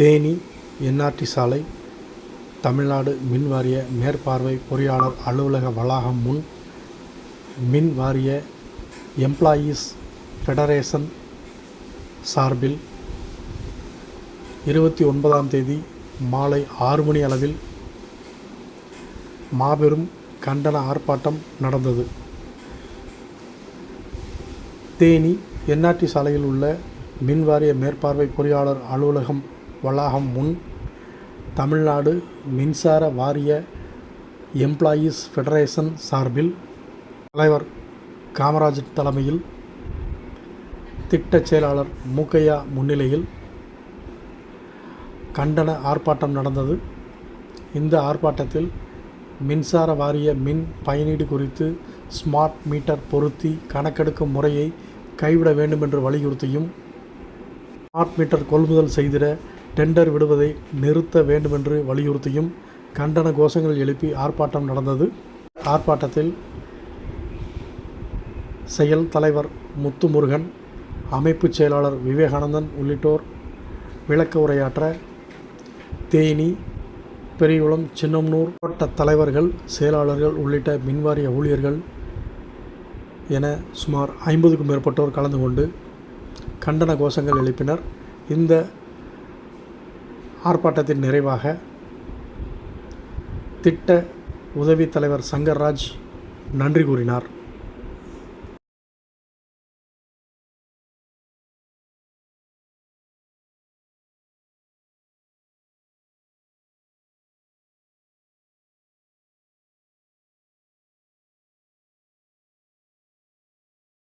Theni NRT சாலை தமிழ்நாடு மின் வாரிய மேற்பார்வை பொறியாளர் அலுவலக வளாகம் முன் மின் வாரிய எம்ப்ளாயீஸ் ஃபெடரேஷன் சார்பில் இருபத்தி ஒன்பதாம் தேதி மாலை ஆறு மணி அளவில் மாபெரும் கண்டன ஆர்ப்பாட்டம் நடந்தது. தேனி என்ஆர்டி சாலையில் உள்ள மின் வாரிய மேற்பார்வை பொறியாளர் அலுவலகம் வளாகம் முன் தமிழ்நாடு மின்சார வாரிய எம்ப்ளாயீஸ் ஃபெடரேஷன் சார்பில் தலைவர் காமராஜ் தலைமையில் திட்டச் செயலாளர் மூக்கையா முன்னிலையில் கண்டன ஆர்ப்பாட்டம் நடந்தது. இந்த ஆர்ப்பாட்டத்தில் மின்சார வாரிய மின் பயனீடு குறித்து ஸ்மார்ட் மீட்டர் பொருத்தி கணக்கெடுக்கும் முறையை கைவிட வேண்டும் என்று வலியுறுத்தியும் ஸ்மார்ட் மீட்டர் கொள்முதல் செய்திட டெண்டர் விடுவதை நிறுத்த வேண்டுமென்று வலியுறுத்தியும் கண்டன கோஷங்கள் எழுப்பி ஆர்ப்பாட்டம் நடந்தது. ஆர்ப்பாட்டத்தில் செயல் தலைவர் முத்துமுருகன் அமைப்புச் செயலாளர் விவேகானந்தன் உள்ளிட்டோர் விளக்க உரையாற்ற தேனி பெரியகுளம் சின்னம்னூர் மாவட்ட தலைவர்கள் செயலாளர்கள் உள்ளிட்ட மின்வாரிய ஊழியர்கள் என சுமார் ஐம்பதுக்கும் மேற்பட்டோர் கலந்து கொண்டு கண்டன கோஷங்கள் எழுப்பினர். இந்த ஆர்ப்பாட்டத்தின் நிறைவாக திட்ட உதவித் தலைவர் சங்கர்ராஜ் நன்றி கூறினார்.